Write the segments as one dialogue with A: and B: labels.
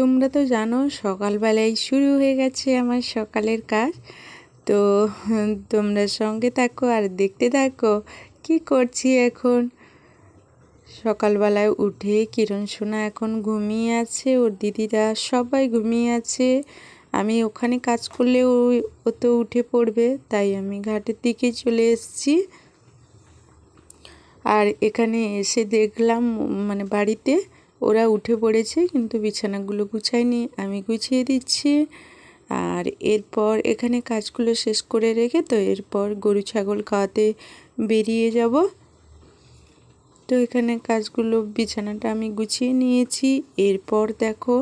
A: তোমরা তো জানো সকালবেলায় শুরু হয়ে গেছে আমার সকালের কাজ তো তোমরা সঙ্গে থাকো আর দেখতে থাকো কি করছি এখন সকালবেলায় উঠে কিরণ সোনা এখন ঘুমিয়ে আছে ওর দিদিরা সবাই ঘুমিয়ে আছে আমি ওখানে কাজ করলে ও ও তো উঠে পড়বে তাই আমি ঘাটের দিকে চলে এসেছি আর এখানে এসে দেখলাম মানে বাড়িতে ওরা উঠে পড়েছে কিন্তু বিছানাগুলো গুছায়নি আমি গুছিয়ে দিচ্ছি আর এরপর এখানে কাজগুলো শেষ করে রেখে তো এরপর গরু ছাগল খাওয়াতে বেরিয়ে যাব তো এখানে কাজগুলো বিছানাটা আমি গুছিয়ে নিয়েছি এরপর দেখো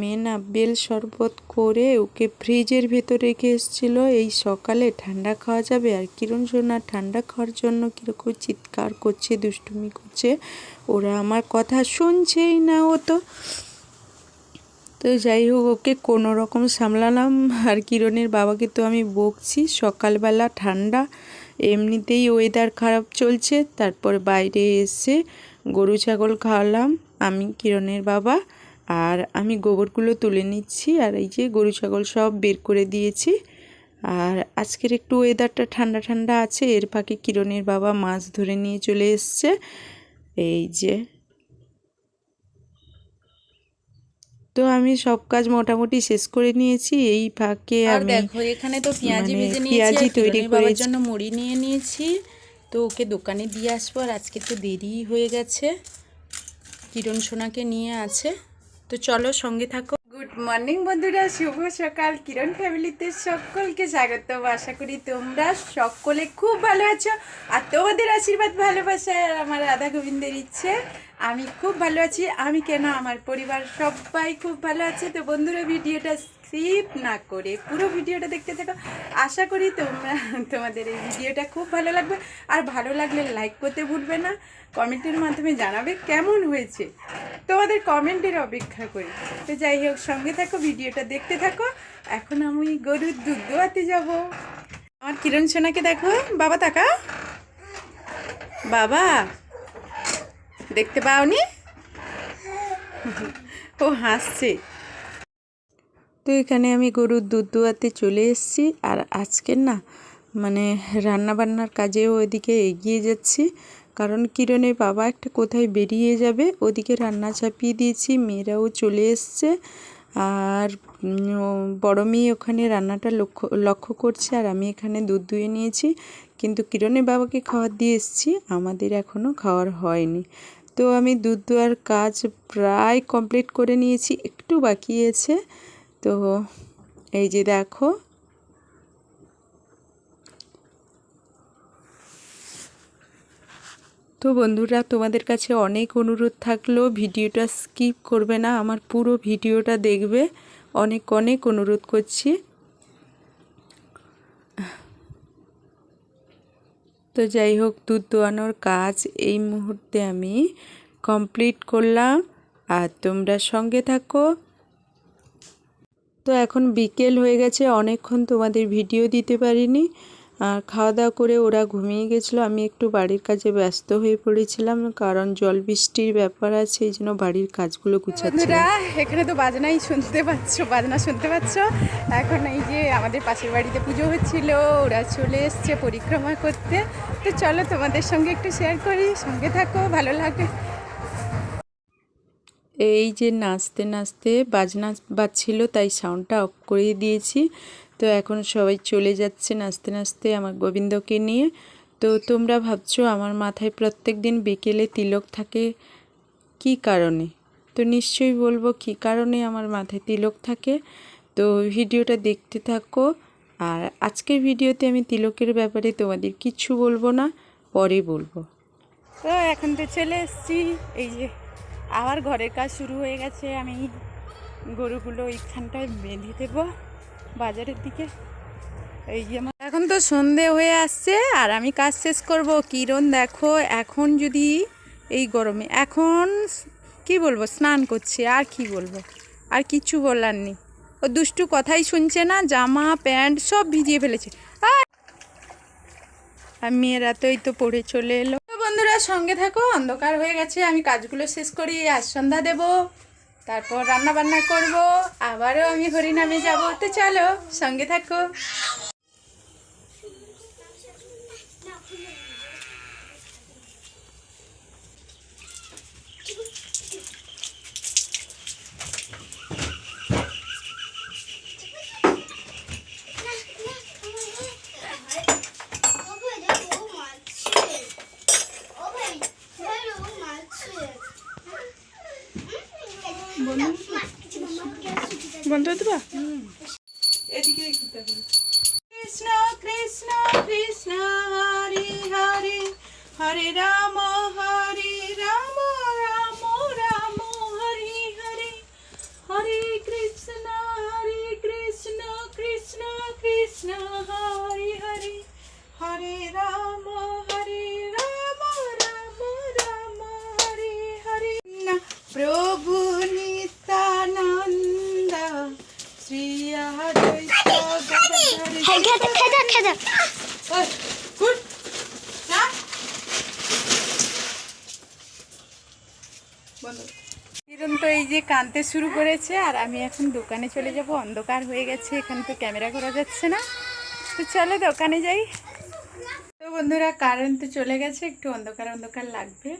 A: মেনা বেল শরবত করে ওকে ফ্রিজের ভেতর রেখে এসেছিলো এই সকালে ঠান্ডা খাওয়া যাবে আর কিরণ সোনা ঠান্ডা খাওয়ার জন্য কীরকম চিৎকার করছে দুষ্টুমি করছে ওরা আমার কথা শুনছেই না ও তো তো যাই হোক ওকে কোনো রকম সামলালাম আর কিরণের বাবাকে তো আমি বকছি সকালবেলা ঠান্ডা এমনিতেই ওয়েদার খারাপ চলছে তারপর বাইরে এসে গরু ছাগল খাওয়ালাম আমি কিরণের বাবা আর আমি গোবরগুলো তুলে নিচ্ছি আর এই যে গরু ছাগল সব বের করে দিয়েছি আর আজকের একটু ওয়েদারটা ঠান্ডা ঠান্ডা আছে এর ফাঁকে কিরণের বাবা মাছ ধরে নিয়ে চলে এসছে এই যে তো আমি সব কাজ মোটামুটি শেষ করে নিয়েছি এই ফাঁকে আমি দেখো এখানে তো পেঁয়াজি মানে ভেজে পেঁয়াজি তৈরি করার জন্য মুড়ি নিয়ে নিয়েছি তো ওকে দোকানে দিয়ে আসবো আর আজকে তো দেরিই হয়ে গেছে কিরণ সোনাকে নিয়ে আছে তো চলো সঙ্গে থাকো গুড মর্নিং বন্ধুরা শুভ সকাল কিরণ ফ্যামিলিতে সকলকে স্বাগত আশা করি তোমরা সকলে খুব ভালো আছো আর তোমাদের আশীর্বাদ ভালোবাসা আর আমার রাধা গোবিন্দের ইচ্ছে আমি খুব ভালো আছি আমি কেন আমার পরিবার সবাই খুব ভালো আছে তো বন্ধুরা ভিডিওটা স্কিপ না করে পুরো ভিডিওটা দেখতে থাকো আশা করি তোমরা তোমাদের এই ভিডিওটা খুব ভালো লাগবে আর ভালো লাগলে লাইক করতে ভুলবে না কমেন্টের মাধ্যমে জানাবে কেমন হয়েছে তোমাদের কমেন্টের অপেক্ষা করি তো যাই হোক সঙ্গে থাকো ভিডিওটা দেখতে থাকো এখন আমি গরুর দুধ দোয়াতে যাব আমার কিরণ সোনাকে দেখো বাবা তাকা বাবা দেখতে পাওনি ও হাসছে তো এখানে আমি গরুর দুধ দোয়াতে চলে এসেছি আর আজকের না মানে রান্নাবান্নার কাজেও ওইদিকে এগিয়ে যাচ্ছি কারণ কিরণের বাবা একটা কোথায় বেরিয়ে যাবে ওদিকে রান্না চাপিয়ে দিয়েছি মেয়েরাও চলে এসছে আর বড় মেয়ে ওখানে রান্নাটা লক্ষ্য লক্ষ্য করছে আর আমি এখানে দুধ দুয়ে নিয়েছি কিন্তু কিরণের বাবাকে খাওয়ার দিয়ে এসছি আমাদের এখনও খাওয়ার হয়নি তো আমি দুধ দোয়ার কাজ প্রায় কমপ্লিট করে নিয়েছি একটু বাকি আছে তো এই যে দেখো তো বন্ধুরা তোমাদের কাছে অনেক অনুরোধ থাকলো ভিডিওটা স্কিপ করবে না আমার পুরো ভিডিওটা দেখবে অনেক অনেক অনুরোধ করছি তো যাই হোক দুধ দোয়ানোর কাজ এই মুহূর্তে আমি কমপ্লিট করলাম আর তোমরা সঙ্গে থাকো তো এখন বিকেল হয়ে গেছে অনেকক্ষণ তোমাদের ভিডিও দিতে পারিনি আর খাওয়া দাওয়া করে ওরা ঘুমিয়ে গেছিলো আমি একটু বাড়ির কাজে ব্যস্ত হয়ে পড়েছিলাম কারণ জল বৃষ্টির ব্যাপার আছে এই জন্য বাড়ির কাজগুলো গুছাচ্ছি এখানে তো বাজনাই শুনতে পাচ্ছ বাজনা শুনতে পাচ্ছ এখন এই যে আমাদের পাশের বাড়িতে পুজো হচ্ছিল ওরা চলে এসছে পরিক্রমা করতে তো চলো তোমাদের সঙ্গে একটু শেয়ার করি সঙ্গে থাকো ভালো লাগে এই যে নাচতে নাচতে বাজনা বাজছিল তাই সাউন্ডটা অফ করিয়ে দিয়েছি তো এখন সবাই চলে যাচ্ছে নাচতে নাচতে আমার গোবিন্দকে নিয়ে তো তোমরা ভাবছো আমার মাথায় প্রত্যেক দিন বিকেলে তিলক থাকে কি কারণে তো নিশ্চয়ই বলবো কি কারণে আমার মাথায় তিলক থাকে তো ভিডিওটা দেখতে থাকো আর আজকের ভিডিওতে আমি তিলকের ব্যাপারে তোমাদের কিছু বলবো না পরে বলবো তো এখন তো চলে এসছি এই যে আবার ঘরের কাজ শুরু হয়ে গেছে আমি গরুগুলো ওইখানটায় বেঁধে দেবো বাজারের দিকে এই যে এখন তো সন্ধে হয়ে আসছে আর আমি কাজ শেষ করব কিরণ দেখো এখন যদি এই গরমে এখন কি বলবো স্নান করছে আর কি বলবো আর কিছু বলার নেই ও দুষ্টু কথাই শুনছে না জামা প্যান্ট সব ভিজিয়ে ফেলেছে আর মেয়েরা তো এই তো পড়ে চলে এলো বন্ধুরা সঙ্গে থাকো অন্ধকার হয়ে গেছে আমি কাজগুলো শেষ করি আজ সন্ধ্যা দেবো তারপর রান্না বান্না করব আবারও আমি হরিনামে যাবো তো চলো সঙ্গে থাকো মন্ত্র দেবা কৃষ্ণ কৃষ্ণ কৃষ্ণ হরে হরে হরে রাম হরে রাম রাম রাম হরে হরে হরে কৃষ্ণ হরে কৃষ্ণ কৃষ্ণ কৃষ্ণ হরে হরে হরে রাম হ্যাঁ খেতে খেতে খেতে কিরণ তো এই যে কানতে শুরু করেছে আর আমি এখন দোকানে চলে যাব অন্ধকার হয়ে গেছে এখানে তো ক্যামেরা করা যাচ্ছে না তো চলো দোকানে যাই তো বন্ধুরা কারেন্ট তো চলে গেছে একটু অন্ধকার অন্ধকার লাগবে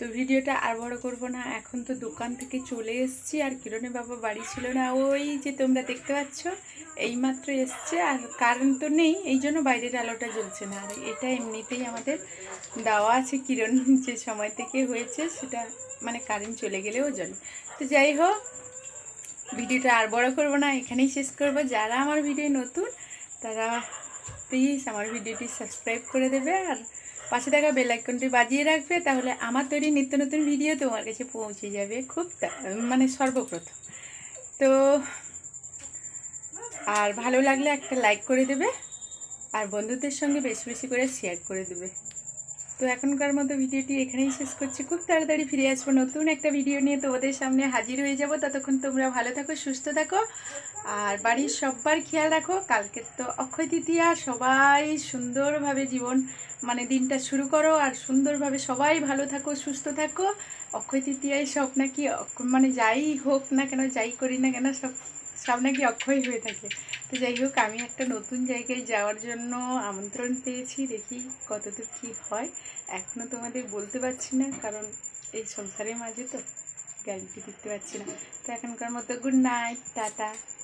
A: তো ভিডিওটা আর বড় করব না এখন তো দোকান থেকে চলে এসছি আর কিরণে বাবা বাড়ি ছিল না ওই যে তোমরা দেখতে পাচ্ছ এইমাত্র এসছে আর কারেন্ট তো নেই এই জন্য বাইরের আলোটা জ্বলছে না আর এটা এমনিতেই আমাদের দেওয়া আছে কিরণ যে সময় থেকে হয়েছে সেটা মানে কারেন্ট চলে গেলেও জল তো যাই হোক ভিডিওটা আর বড় করব না এখানেই শেষ করব যারা আমার ভিডিও নতুন তারা প্লিজ আমার ভিডিওটি সাবস্ক্রাইব করে দেবে আর পাশে থাকা বেল আইকনটি বাজিয়ে রাখবে তাহলে আমার তৈরি নিত্য নতুন ভিডিও তোমার কাছে পৌঁছে যাবে খুব মানে সর্বপ্রথম তো আর ভালো লাগলে একটা লাইক করে দেবে আর বন্ধুদের সঙ্গে বেশি বেশি করে শেয়ার করে দেবে তো এখনকার মতো ভিডিওটি এখানেই শেষ করছি খুব তাড়াতাড়ি ফিরে আসবো নতুন একটা ভিডিও নিয়ে তোমাদের সামনে হাজির হয়ে যাব ততক্ষণ তোমরা ভালো থাকো সুস্থ থাকো আর বাড়ির সববার খেয়াল রাখো কালকের তো অক্ষয় তৃতীয়া সবাই সুন্দরভাবে জীবন মানে দিনটা শুরু করো আর সুন্দরভাবে সবাই ভালো থাকো সুস্থ থাকো অক্ষয় তৃতীয়ায় সব নাকি মানে যাই হোক না কেন যাই করি না কেন সব সামনে নাকি অক্ষয় হয়ে থাকে তো যাই হোক আমি একটা নতুন জায়গায় যাওয়ার জন্য আমন্ত্রণ পেয়েছি দেখি কতদূর কী হয় এখনও তোমাদের বলতে পারছি না কারণ এই সংসারের মাঝে তো গ্যারেন্টি দিতে পারছি না তো এখনকার মতো গুড নাইট টাটা